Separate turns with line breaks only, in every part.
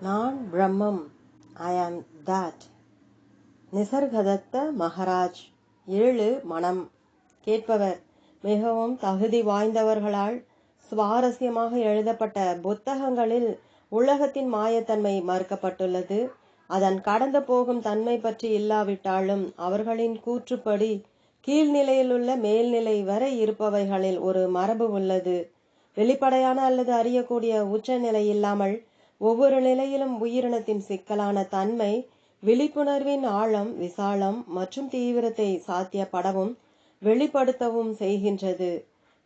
நான் பிரம்மம். ஐ ஆம் தட் நிசர்கதத்த மகராஜ். ஏழு மனம். கேட்பவர் மிகவும் தகுதி வாய்ந்தவர்களால் சுவாரஸ்யமாக எழுதப்பட்ட புத்தகங்களில் உலகத்தின் மாயத்தன்மை மறுக்கப்பட்டுள்ளது. அதன் கடந்து போகும் தன்மை பற்றி இல்லாவிட்டாலும் அவர்களின் கூற்றுப்படி கீழ்நிலையிலுள்ள மேல்நிலை வரை இருப்பவைகளில் ஒரு மரபு உள்ளது. வெளிப்படையான அல்லது அறியக்கூடிய உச்சநிலை இல்லாமல் ஒவ்வொரு நிலையிலும் உயிரினத்தின் சிக்கலான தன்மை விழிப்புணர்வின் ஆழம் விசாலம் மற்றும் தீவிரத்தை சாத்தியப்படவும் வெளிப்படுத்தவும் செய்கின்றது.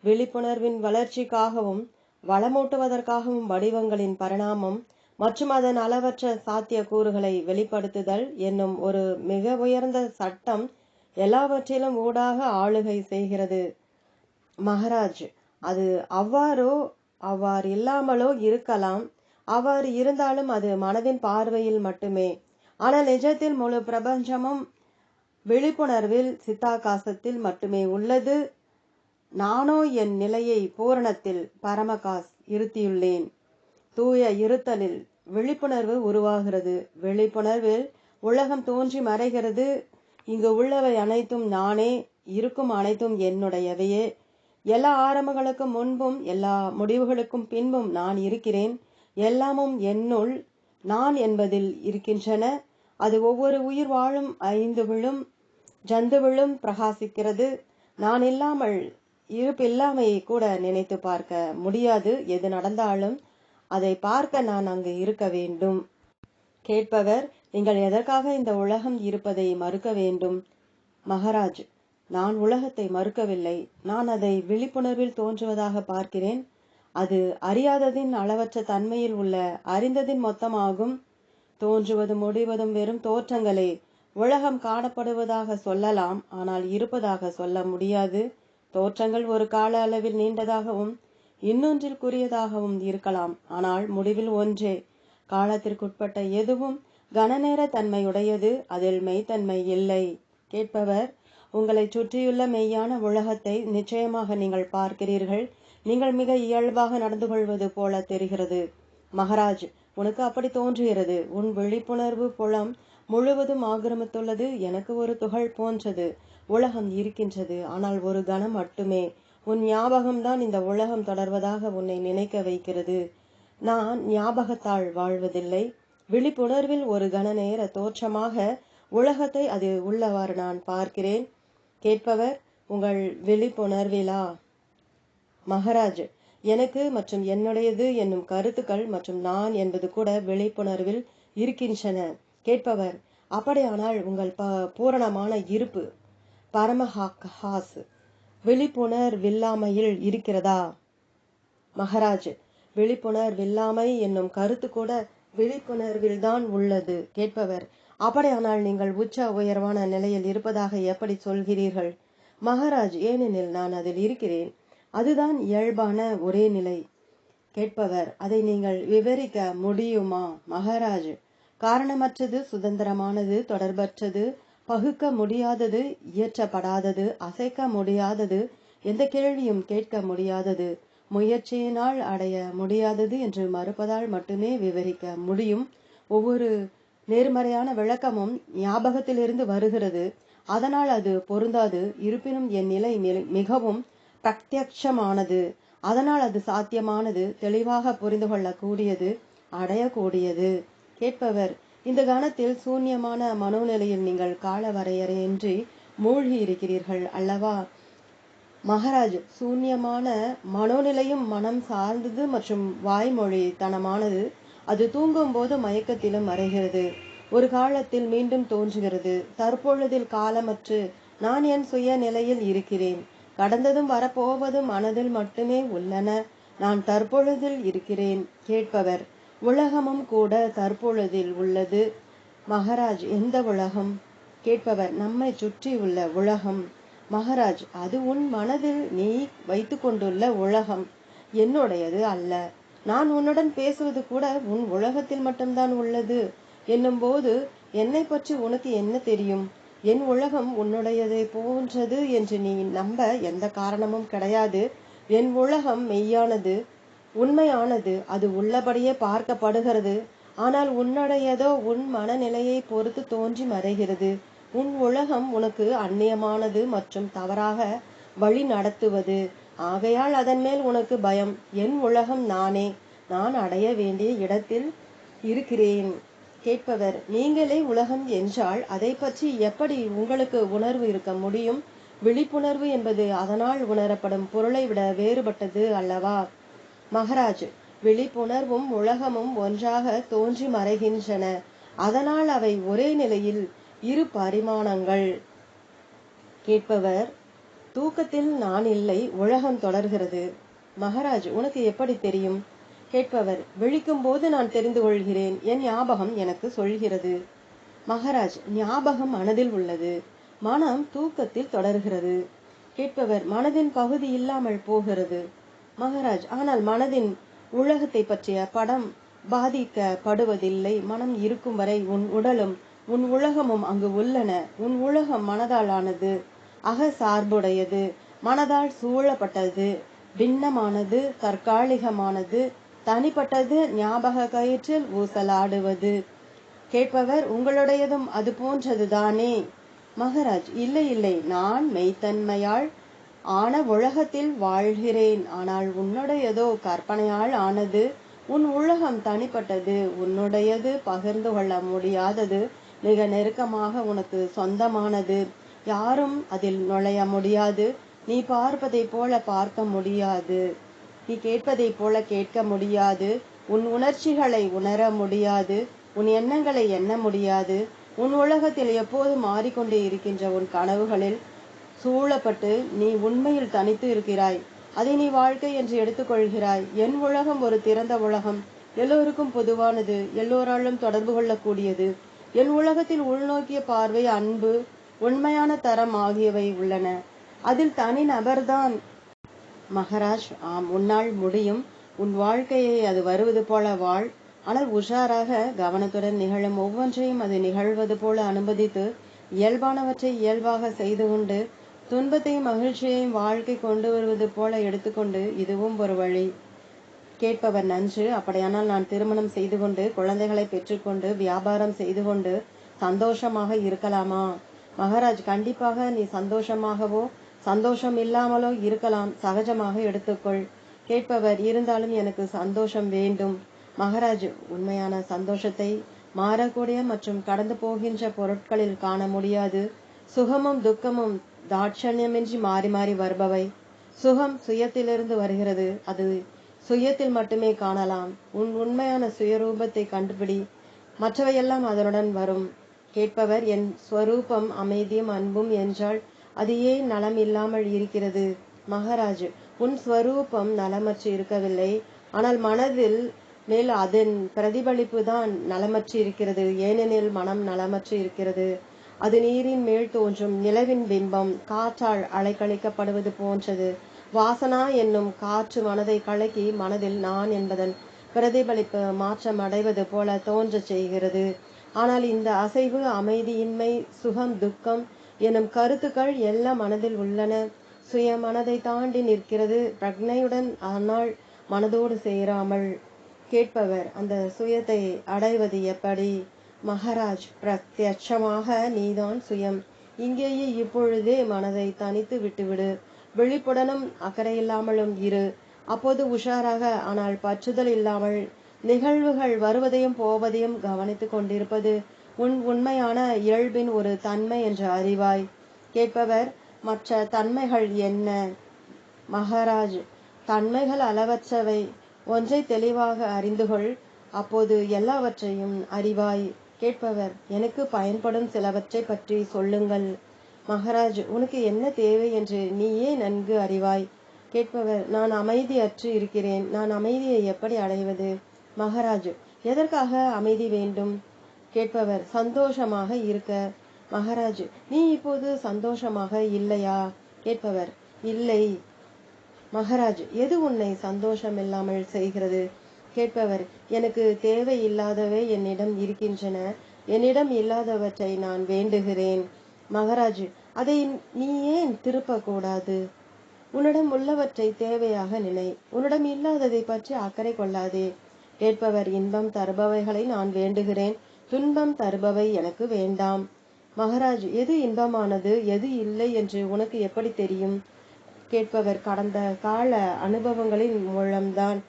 விழிப்புணர்வின் வளர்ச்சிக்காகவும் வளமூட்டுவதற்காகவும் வடிவங்களின் பரிணாமம் மற்றும் அதன் அளவற்ற சாத்திய கூறுகளை வெளிப்படுத்துதல் என்னும் ஒரு மிக உயர்ந்த சட்டம் எல்லாவற்றிலும் ஊடாக ஆளுகை செய்கிறது. மகராஜ் அது அவ்வாறோ அவ்வாறு இல்லாமலோ இருக்கலாம். அவ்வாறு இருந்தாலும் அது மனதின் பார்வையில் மட்டுமே. ஆனால் நிஜத்தில் முழு பிரபஞ்சமும் விழிப்புணர்வில் சித்தாகாசத்தில் மட்டுமே உள்ளது. நானோ என் நிலையை பூரணத்தில் பரமகாஸ் இருத்தியுள்ளேன். தூய இருத்தலில் விழிப்புணர்வு உருவாகிறது. விழிப்புணர்வில் உலகம் தோன்றி மறைகிறது. இங்கு உள்ளவை அனைத்தும் நானே இருக்கும் அனைத்தும் என்னுடையவையே. எல்லா ஆரம்பங்களுக்கும் முன்பும் எல்லா முடிவுகளுக்கும் பின்பும் நான் இருக்கிறேன். எல்லாமும் என்னுள் நான் என்பதில் இருக்கின்றன. அது ஒவ்வொரு உயிர் வாழும் ஐந்து விழும் ஜந்துவிழும் பிரகாசிக்கிறது. நான் இல்லாமல் இருப்பில்லாமையை கூட நினைத்து பார்க்க முடியாது. எது நடந்தாலும் அதை பார்க்க நான் அங்கு இருக்க வேண்டும். கேட்பவர் நீங்கள் எதற்காக இந்த உலகம் இருப்பதை மறுக்க வேண்டும்? மகராஜ் நான் உலகத்தை மறுக்கவில்லை. நான் அதை விழிப்புணர்வில் தோன்றுவதாக பார்க்கிறேன். அது அறியாததின் அளவற்ற தன்மையில் உள்ள அறிந்ததின் மொத்தமாகும். தோன்றுவதும் முடிவதும் வெறும் தோற்றங்களே. உலகம் காணப்படுவதாக சொல்லலாம் ஆனால் இருப்பதாக சொல்ல முடியாது. தோற்றங்கள் ஒரு கால அளவில் நீண்டதாகவும் இன்னொன்றில் குறியதாகவும் இருக்கலாம். ஆனால் முடிவில் ஒன்றே. காலத்திற்குட்பட்ட எதுவும் கனநேர தன்மையுடையது அதில் மெய்த்தன்மை இல்லை. கேட்பவர் உங்களை சுற்றியுள்ள மெய்யான உலகத்தை நிச்சயமாக நீங்கள் பார்க்கிறீர்கள். நீங்கள் மிக இயல்பாக நடந்து கொள்வது போல தெரிகிறது. மகராஜ் உனக்கு அப்படி தோன்றுகிறது. உன் விழிப்புணர்வு புலம் முழுவதும் ஆக்கிரமித்துள்ளது. எனக்கு ஒரு துகள் போன்றது. உலகம் இருக்கின்றது. ஆனால் ஒரு கணம் மட்டுமே. உன் ஞாபகம்தான் இந்த உலகம் தொடர்வதாக உன்னை நினைக்க வைக்கிறது. நான் ஞாபகத்தால் வாழ்வதில்லை. விழிப்புணர்வில் ஒரு கன நேர தோற்றமாக உலகத்தை அது உள்ளவாறு நான் பார்க்கிறேன். கேட்பவர் உங்கள் விழிப்புணர்விலா? மகராஜ் எனக்கு மற்றும் என்னுடையது என்னும் கருத்துக்கள் மற்றும் நான் என்பது கூட விழிப்புணர்வில் இருக்கின்றன. கேட்பவர் அப்படியானால் உங்கள் ப பூரணமான இருப்பு பரமஹாஸ் விழிப்புணர்வில்லாமையில் இருக்கிறதா? மகராஜ் விழிப்புணர்வில்லாமை என்னும் கருத்து கூட விழிப்புணர்வில்தான் உள்ளது. கேட்பவர் அப்படியானால் நீங்கள் உச்ச உயர்வான நிலையில் இருப்பதாக எப்படி சொல்கிறீர்கள்? மகாராஜ் ஏனெனில் நான் அதில் இருக்கிறேன். அதுதான் இயல்பான ஒரே நிலை. கேட்பவர் அதை நீங்கள் விவரிக்க முடியுமா மகாராஜ்? காரணமற்றது சுதந்திரமானது தொடர்பற்றது பகுக்க முடியாதது இயற்றப்படாதது அசைக்க முடியாதது எந்த கேள்வியும் கேட்க முடியாதது முயற்சியினால் அடைய முடியாதது என்று மறுப்பதால் மட்டுமே விவரிக்க முடியும். ஒவ்வொரு நேர்மறையான விளக்கமும் ஞாபகத்திலிருந்து வருகிறது. அதனால் அது பொருந்தாது. இருப்பினும் என் நிலை மிகவும் பிரத்யட்சமானது அதனால் அது சாத்தியமானது தெளிவாக புரிந்து கொள்ளக்கூடியது அடையக்கூடியது. கேட்பவர் இந்த கணத்தில் சூன்யமான மனோநிலையில் நீங்கள் கால வரையறையின்றி மூழ்கி இருக்கிறீர்கள் அல்லவா? மகாராஜ் சூன்யமான மனோநிலையும் மனம் சார்ந்தது மற்றும் வாய்மொழி தனமானது. அது தூங்கும் போது மயக்கத்திலும் மறைகிறது. ஒரு காலத்தில் மீண்டும் தோன்றுகிறது. தற்பொழுதில் காலமற்று நான் என் சுய நிலையில் இருக்கிறேன். கடந்ததும் வரப்போவதும் மனதில் மட்டுமே உள்ளன. நான் தற்பொழுதில் இருக்கிறேன் கேட்பவர். உலகமும் கூட தற்பொழுதில் உள்ளது. மகராஜ் எந்த உலகம்? கேட்பவர் நம்மை சுற்றி உள்ள உலகம். மகராஜ் அது உன் மனதில் நீ வைத்து கொண்டுள்ள உலகம். என்னுடையது அல்ல. நான் உன்னுடன் பேசுவது கூட உன் உலகத்தில் மட்டும்தான் உள்ளது. என்னும் போது என்னை பற்றி உனக்கு என்ன தெரியும்? என் உலகம் உன்னுடையதை போன்றது என்று நீ நம்ப எந்த காரணமும் கிடையாது. என் உலகம் மெய்யானது உண்மையானது அது உள்ளபடியே பார்க்கப்படுகிறது. ஆனால் உன்னுடையதோ உன் மனநிலையை பொறுத்து தோன்றி மறைகிறது. உன் உலகம் உனக்கு அந்நியமானது மற்றும் தவறாக வழி நடத்துவது. ஆகையால் அதன் மேல் உனக்கு பயம். என் உலகம் நானே. நான் அடைய வேண்டிய இடத்தில் இருக்கிறேன். கேட்பவர் நீங்களே உலகம் என்றால் அதை பற்றி எப்படி உங்களுக்கு உணர்வு இருக்க முடியும்? விழிப்புணர்வு என்பது அதனால் உணரப்படும் பொருளை விட வேறுபட்டது அல்லவா? மகராஜ் விழிப்புணர்வும் உலகமும் ஒன்றாக தோன்றி மறைகின்றன. அதனால் அவை ஒரே நிலையில் இரு பரிமாணங்கள். கேட்பவர் தூக்கத்தில் நான் இல்லை உலகம் தொடர்கிறது. மகராஜ் உனக்கு எப்படி தெரியும்? கேட்பவர் விழிக்கும் போது நான் தெரிந்து கொள்கிறேன். என் ஞாபகம் எனக்கு சொல்கிறது. மகராஜ் ஞாபகம் மனதில் உள்ளது. மனம் தூக்கத்தில் தொடர்கிறது. கேட்பவர் மனதின் பகுதி இல்லாமல் போகிறது. மகராஜ் ஆனால் மனதின் உலகத்தை பற்றிய படம் பாதிக்கப்படுவதில்லை. மனம் இருக்கும் வரை உன் உடலும் உன் உலகமும் அங்கு உள்ளன. உன் உலகம் மனதால் ஆனது அக சார்புடையது மனதால் சூழப்பட்டது பின்னமானது தற்காலிகமானது தனிப்பட்டது ஞாபக கயிற்றில் ஊசலாடுவது. கேட்பவர் உங்களுடையதும் அது போன்றதுதானே? மகராஜ் இல்லை இல்லை. நான் மெய்த்தன்மையால் ஆன உலகத்தில் வாழ்கிறேன். ஆனால் உன்னுடையதோ கற்பனையால் ஆனது உன் உலகம் தனிப்பட்டது. உன்னுடையது பகிர்ந்து கொள்ள முடியாதது மிக நெருக்கமாக உனக்கு சொந்தமானது. யாரும் அதில் நுழைய முடியாது. நீ பார்ப்பதைப் போல பார்க்க முடியாது. நீ கேட்பதைப் போல கேட்க முடியாது. உன் உணர்ச்சிகளை உணர முடியாது. உன் எண்ணங்களை எண்ண முடியாது. உன் உலகத்தில் எப்போது மாறிக்கொண்டே இருக்கின்ற உன் கனவுகளில் சூழப்பட்டு நீ உண்மையில் தனித்து இருக்கிறாய். அதை நீ வாழ்க்கை என்று எடுத்துக்கொள்கிறாய். என் உலகம் ஒரு திறந்த உலகம். எல்லோருக்கும் பொதுவானது. எல்லோராலும் தொடர்பு கொள்ளக்கூடியது. என் உலகத்தில் உள்நோக்கிய பார்வை அன்பு உண்மையான தரம் ஆகியவை உள்ளன. அதில் தனி நபர்தான் மகராஜ் ஆம் உன்னால் முடியும். உன் வாழ்க்கையை அது வருவது போல வாழ். ஆனால் உஷாராக கவனத்துடன் நிகழும் ஒவ்வொன்றையும் அது நிகழ்வது போல அனுமதித்து இயல்பானவற்றை இயல்பாக செய்து கொண்டு துன்பத்தையும் மகிழ்ச்சியையும் வாழ்க்கை கொண்டு வருவது போல எடுத்துக்கொண்டு இதுவும் ஒரு வழி. கேட்பவர் நன்று. அப்படியானால் நான் திருமணம் செய்து கொண்டு குழந்தைகளை பெற்றுக்கொண்டு வியாபாரம் செய்து கொண்டு சந்தோஷமாக இருக்கலாமா? மகாராஜ் கண்டிப்பாக நீ சந்தோஷமாகவோ சந்தோஷம் இல்லாமலோ இருக்கலாம் சகஜமாக எடுத்துக்கொள். கேட்பவர் இருந்தாலும் எனக்கு சந்தோஷம் வேண்டும். மகாராஜ் உண்மையான சந்தோஷத்தை மாறக்கூடிய மற்றும் கடந்து போகின்ற பொருட்களில் காண முடியாது. சுகமும் துக்கமும் தாட்சண்யமின்றி மாறி மாறி வருபவை. சுகம் சுயத்திலிருந்து வருகிறது. அது சுயத்தில் மட்டுமே காணலாம். உன் உண்மையான சுயரூபத்தை கண்டுபிடி. மற்றவையெல்லாம் அதனுடன் வரும். கேட்பவர் என் ஸ்வரூபம் அமைதியும் அன்பும் என்றால் அது ஏன் நலம் இல்லாமல் இருக்கிறது? மகாராஜ் உன் ஸ்வரூபம் நலமற்று இருக்கவில்லை. ஆனால் மனதில் மேல் அதன் பிரதிபலிப்பு தான் நலமற்று இருக்கிறது. ஏனெனில் மனம் நலமற்று இருக்கிறது. அது நீரின் மேல் தோன்றும். நிலவின் பிம்பம் காற்றால் அலைக்கழிக்கப்படுவது போன்றது. வாசனா என்னும் காற்று மனதை கலக்கி மனதில் நான் என்பதன் பிரதிபலிப்பு மாற்றம் அடைவது போல தோன்றச் செய்கிறது. ஆனால் இந்த அசைவு அமைதியின்மை சுகம் துக்கம் எனும் கருத்துக்கள் எல்லாம் மனதில் உள்ளன. சுய மனதை தாண்டி நிற்கிறது பிரக்னையுடன் ஆனால் மனதோடு சேராமல் கேட்பவர் அந்த சுயத்தை அடைவது எப்படி? மகாராஜ் பிரத்யட்சமாக நீதான் சுயம். இங்கேயே இப்பொழுதே மனதை தனித்து விட்டுவிடு. விழிப்புடனும் அக்கறையில்லாமலும் இரு. அப்போது உஷாராக ஆனால் பற்றுதல் இல்லாமல் நிகழ்வுகள் வருவதையும் போவதையும் கவனித்துக் கொண்டிருப்பது உன் உண்மையான இயல்பின் ஒரு தன்மை என்று அறிவாய். கேட்பவர் மற்ற தன்மைகள் என்ன? மகாராஜ் தன்மைகள் அளவற்றவை. ஒன்றை தெளிவாக அறிந்து கொள். அப்போது எல்லாவற்றையும் அறிவாய். கேட்பவர் எனக்கு பயன்படும் சிலவற்றை பற்றி சொல்லுங்கள். மகாராஜ் உனக்கு என்ன தேவை என்று நீயே நன்கு அறிவாய். கேட்பவர் நான் அமைதியற்று இருக்கிறேன். நான் அமைதியை எப்படி அடைவது? மகாராஜ் எதற்காக அமைதி வேண்டும்? கேட்பவர் சந்தோஷமாக இருக்க. மகாராஜ் நீ இப்போது சந்தோஷமாக இல்லையா? கேட்பவர் இல்லை. மகாராஜ் எது உன்னை சந்தோஷம் இல்லாமல் செய்கிறது? கேட்பவர் எனக்கு தேவையில்லாதவை என்னிடம் இருக்கின்றன. என்னிடம் இல்லாதவற்றை நான் வேண்டுகிறேன். மகாராஜ் அதை நீ ஏன் திருப்பக்கூடாது? உன்னிடம் உள்ளவற்றை தேவையாக நினை. உன்னிடம் இல்லாததை பற்றி அக்கறை கொள்ளாதே. கேட்பவர் இன்பம் தருபவைகளை நான் வேண்டுகிறேன். துன்பம் தருபவை எனக்கு வேண்டாம். மகராஜ் எது இன்பமானது? எது இல்லை என்று உனக்கு எப்படி தெரியும்? கேட்பவர் கடந்த கால அனுபவங்களின் மூலம்தான்.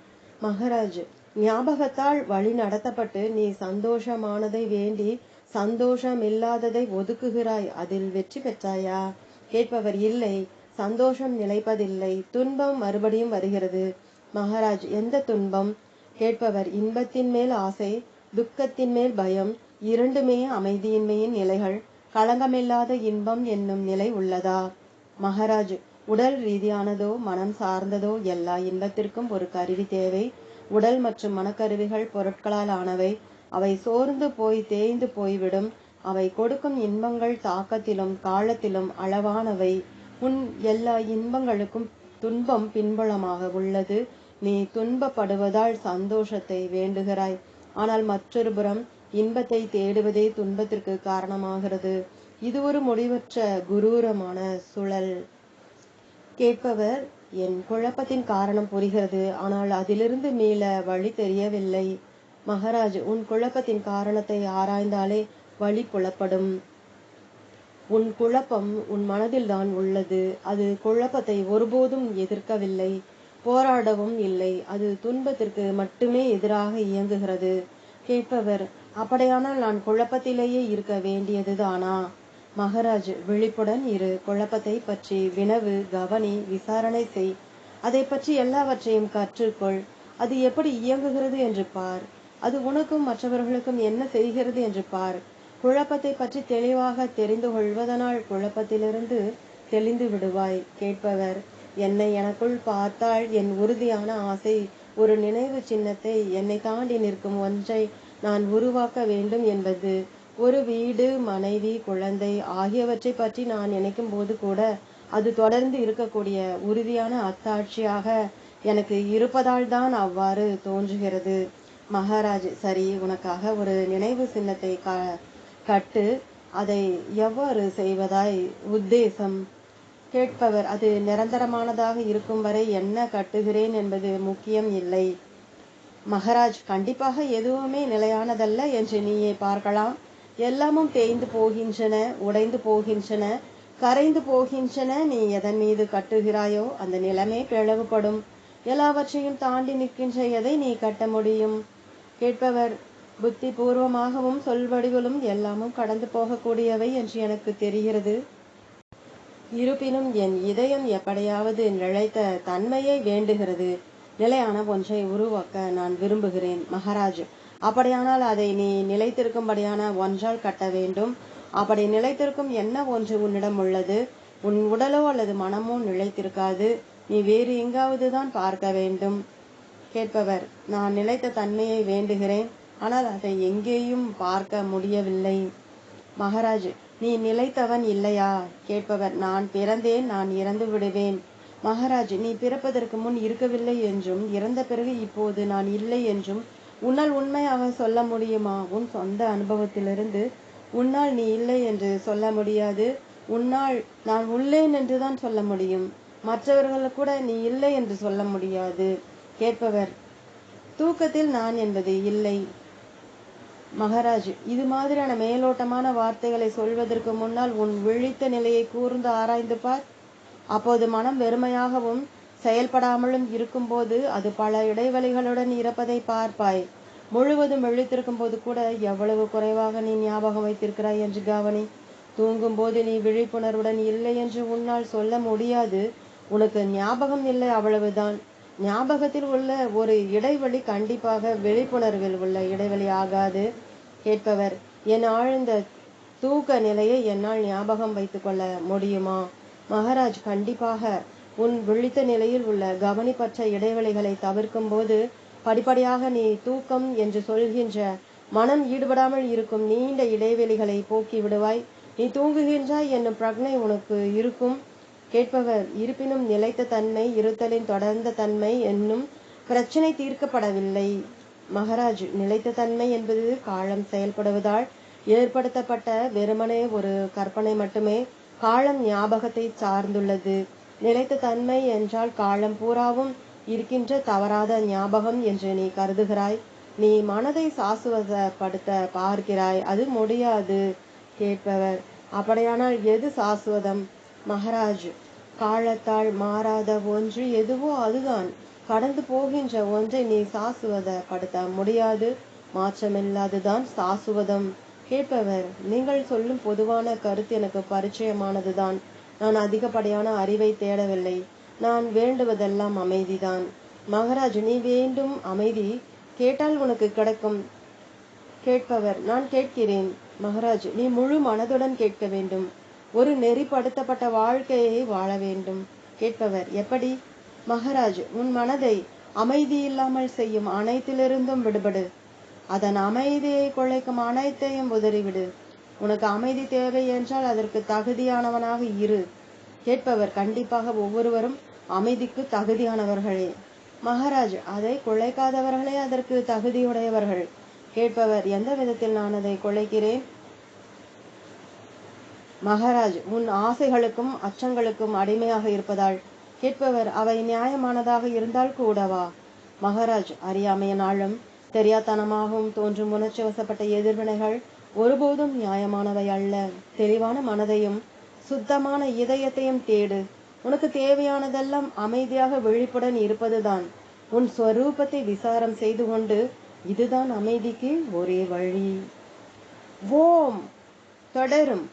மகராஜ் ஞாபகத்தால் வழி நடத்தப்பட்டு நீ சந்தோஷமானதை வேண்டி சந்தோஷம் இல்லாததை ஒதுக்குகிறாய். அதில் வெற்றி பெற்றாயா? கேட்பவர் இல்லை. சந்தோஷம் நிலைப்பதில்லை. துன்பம் மறுபடியும் வருகிறது. மகாராஜ் எந்த துன்பம்? கேட்பவர் இன்பத்தின் மேல் ஆசை துக்கத்தின் மேல் பயம் இரண்டுமே அமைதியின்மையின் நிலைகள் களங்கமில்லாத இன்பம் என்னும் நிலை உள்ளதா? மகாராஜ் உடல் ரீதியானதோ மனம் சார்ந்ததோ எல்லா இன்பத்திற்கும் ஒரு கருவி தேவை. உடல் மற்றும் மனக்கருவிகள் பொருட்களால் ஆனவை. அவை சோர்ந்து போய் தேய்ந்து போய்விடும். அவை கொடுக்கும் இன்பங்கள் தாக்கத்திலும் காலத்திலும் அளவானவை. உன் எல்லா இன்பங்களுக்கும் துன்பம் பின்புலமாக உள்ளது. நீ துன்பப்படுவதால் சந்தோஷத்தை வேண்டுகிறாய். ஆனால் மற்றொரு புறம் இன்பத்தை தேடுவதே துன்பத்திற்கு காரணமாகிறது. இது ஒரு முடிவற்ற குரூரமான சுழல். கேட்பவர் என் குழப்பத்தின் காரணம் புரிகிறது. ஆனால் அதிலிருந்து மீள வழி தெரியவில்லை. மகாராஜ் உன் குழப்பத்தின் காரணத்தை ஆராய்ந்தாலே வழி புலப்படும். உன் குழப்பம் உன் மனதில்தான் உள்ளது. அது குழப்பத்தை ஒருபோதும் எதிர்க்கவில்லை. போராடவும் இல்லை. அது துன்பத்திற்கு மட்டுமே எதிராக இயங்குகிறது. கேட்பவர் அப்படியானால் நான் குழப்பத்திலேயே இருக்க வேண்டியதுதானா? மகராஜ் விழிப்புடன் இரு. குழப்பத்தை பற்றி வினவு கவனி விசாரணை செய். அதை பற்றி எல்லாவற்றையும் கற்றுக்கொள். அது எப்படி இயங்குகிறது என்று பார். அது உனக்கும் மற்றவர்களுக்கும் என்ன செய்கிறது என்று பார். குழப்பத்தை பற்றி தெளிவாக தெரிந்து கொள்வதனால் குழப்பத்திலிருந்து தெளிந்து விடுவாய். கேட்பவர் என்னை எனக்குள் பார்த்தால் என் உறுதியான ஆசை. ஒரு நினைவு சின்னத்தை என்னை தாண்டி நிற்கும் ஒன்றை நான் உருவாக்க வேண்டும் என்பது. ஒரு வீடு மனைவி குழந்தை ஆகியவற்றை பற்றி நான் நினைக்கும் போது கூட அது தொடர்ந்து இருக்கக்கூடிய உறுதியான அத்தாட்சியாக எனக்கு இருப்பதால் தான் அவ்வாறு தோன்றுகிறது. மகாராஜ் சரி உனக்காக ஒரு நினைவு சின்னத்தை க கட்டு. அதை எவ்வாறு செய்வதாய் உத்தேசம். கேட்பவர் அது நிரந்தரமானதாக இருக்கும் வரை என்ன கட்டுகிறேன் என்பது முக்கியம் இல்லை. மகராஜ் கண்டிப்பாக எதுவுமே நிலையானதல்ல என்று நீயே பார்க்கலாம். எல்லாமும் தேய்ந்து போகின்றன உடைந்து போகின்றன கரைந்து போகின்றன. நீ எதன் மீது கட்டுகிறாயோ அந்த நிலமே பிளவுபடும். எல்லாவற்றையும் தாண்டி நிற்கின்ற எதை நீ கட்ட முடியும்? கேட்பவர் புத்தி பூர்வமாகவும் சொல்வடிவிலும் எல்லாமும் கடந்து போகக்கூடியவை என்று எனக்கு தெரிகிறது. இருப்பினும் என் இதயம் எப்படியாவது நிலைத்த தன்மையை வேண்டுகிறது. நிலையான ஒன்றை உருவாக்க நான் விரும்புகிறேன் மகாராஜ். அப்படியானால் அதை நீ நிலைத்திருக்கும்படியான ஒன்றால் கட்ட வேண்டும். அப்படி நிலைத்திருக்கும் என்ன ஒன்று உன்னிடம் உள்ளது? உன் உடலோ அல்லது மனமோ நிலைத்திருக்காது. நீ வேறு எங்காவது தான் பார்க்க வேண்டும். கேட்பவர் நான் நிலைத்த தன்மையை வேண்டுகிறேன். ஆனால் அதை எங்கேயும் பார்க்க முடியவில்லை. மகாராஜ் நீ நிலைத்தவன் இல்லையா? கேட்பவர் நான் பிறந்தேன் நான் இறந்து விடுவேன். மகாராஜ் நீ பிறப்பதற்கு முன் இருக்கவில்லை என்றும் இறந்த பிறகு இப்போது நான் இல்லை என்றும் உன்னால் உண்மையாக சொல்ல முடியுமா? உன் சொந்த அனுபவத்திலிருந்து உன்னால் நீ இல்லை என்று சொல்ல முடியாது. உன்னால் நான் உள்ளேன் என்று தான் சொல்ல முடியும். மற்றவர்கள் கூட நீ இல்லை என்று சொல்ல முடியாது. கேட்பவர் தூக்கத்தில் நான் என்பது இல்லை. மகராஜ் இது மாதிரியான மேலோட்டமான வார்த்தைகளை சொல்வதற்கு முன்னால் உன் விழித்த நிலையை கூர்ந்து ஆராய்ந்து பார். அப்போது மனம் வெறுமையாகவும் செயல்படாமலும் இருக்கும்போது அது பல இடைவெளிகளுடன் இருப்பதை பார்ப்பாய். முழுவதும் விழித்திருக்கும் போது கூட எவ்வளவு குறைவாக நீ ஞாபகம் வைத்திருக்கிறாய் என்று கவனி. தூங்கும் போது நீ விழிப்புணர்வுடன் இல்லை என்று உன்னால் சொல்ல முடியாது. உனக்கு ஞாபகம் இல்லை அவ்வளவுதான். ஞாபகத்தில் உள்ள ஒரு இடைவெளி கண்டிப்பாக விழிப்புணர்வில் உள்ள இடைவெளி ஆகாது. கேட்பவர் என் ஆழ்ந்த தூக்க நிலையை என்னால் ஞாபகம் வைத்துக் கொள்ள முடியுமா? மகாராஜ் கண்டிப்பாக உன் விழித்த நிலையில் உள்ள கவனிப்பற்ற இடைவெளிகளை தவிர்க்கும் போது படிப்படியாக நீ தூக்கம் என்று சொல்கின்ற மனம் ஈடுபடாமல் இருக்கும் நீண்ட இடைவெளிகளை போக்கி விடுவாய். நீ தூங்குகின்றாய் என்னும் பிரக்னை உனக்கு இருக்கும். கேட்பவர் இருப்பினும் நிலைத்த தன்மை இருத்தலின் தொடர்ந்த தன்மை என்னும் பிரச்சனை தீர்க்கப்படவில்லை. மகராஜ் நிலைத்த தன்மை என்பது காலம் செயல்படுவதால் ஏற்படுத்தப்பட்ட வெறுமனே ஒரு கற்பனை மட்டுமே காலம் ஞாபகத்தை சார்ந்துள்ளது. நிலைத்த தன்மை என்றால் காலம் பூராவும் இருக்கின்ற தவறாத ஞாபகம் என்று நீ கருதுகிறாய். நீ மனதை சாசுவதப்படுத்த பார்க்கிறாய். அது முடியாது கேட்பவர். அப்படியானால் எது சாசுவதம்? மகராஜ் காலத்தால் மாறாத ஒன்று எதுவோ அதுதான். கடந்து போகின்ற ஒன்றை நீ சாசுவதப்படுத்த முடியாது. மாற்றமில்லாதுதான் சாசுவதம். கேட்பவர் நீங்கள் சொல்லும் பொதுவான கருத்து எனக்கு பரிச்சயமானதுதான். நான் அதிகப்படியான அறிவை தேடவில்லை. நான் வேண்டுவதெல்லாம் அமைதிதான். மகாராஜ் நீ வேண்டும் அமைதி. கேட்டால் உனக்கு கிடைக்கும். கேட்பவர் நான் கேட்கிறேன். மகாராஜ் நீ முழு மனதுடன் கேட்க வேண்டும். ஒரு நெறிப்படுத்தப்பட்ட வாழ்க்கையை வாழ வேண்டும். கேட்பவர் எப்படி? மகராஜ் உன் மனதை அமைதி இல்லாமல் செய்யும் அனைத்திலிருந்தும் விடுபடு. அதன் அமைதியை குலைக்கும் அனைத்தையும் உதறிவிடு. உனக்கு அமைதி தேவை என்றால் அதற்கு தகுதியானவனாக இரு. கேட்பவர் கண்டிப்பாக ஒவ்வொருவரும் அமைதிக்கு தகுதியானவர்களே. மகாராஜ் அதை குலைக்காதவர்களே அதற்கு தகுதியுடையவர்கள். கேட்பவர் எந்த விதத்தில் நான் அதை குலைக்கிறேன் மகாராஜ் உன் ஆசைகளுக்கும் அச்சங்களுக்கும் அடிமையாக இருப்பதால் கேட்பவர் அவை நியாயமானதாக இருந்தால் கூடவா? மகாராஜ் அறியாமையினாலும் தெரியாத்தனமாகவும் தோன்றும் உணர்ச்சி வசப்பட்ட எதிர்வினைகள் ஒருபோதும் நியாயமானவை அல்ல. தெளிவான மனதையும் சுத்தமான இதயத்தையும் தேடு. உனக்கு தேவையானதெல்லாம் அமைதியாக விழிப்புடன் இருப்பதுதான். உன் ஸ்வரூபத்தை விசாரம் செய்து கொண்டு இதுதான் அமைதிக்கு ஒரே வழி. ஓம்! தொடரும்.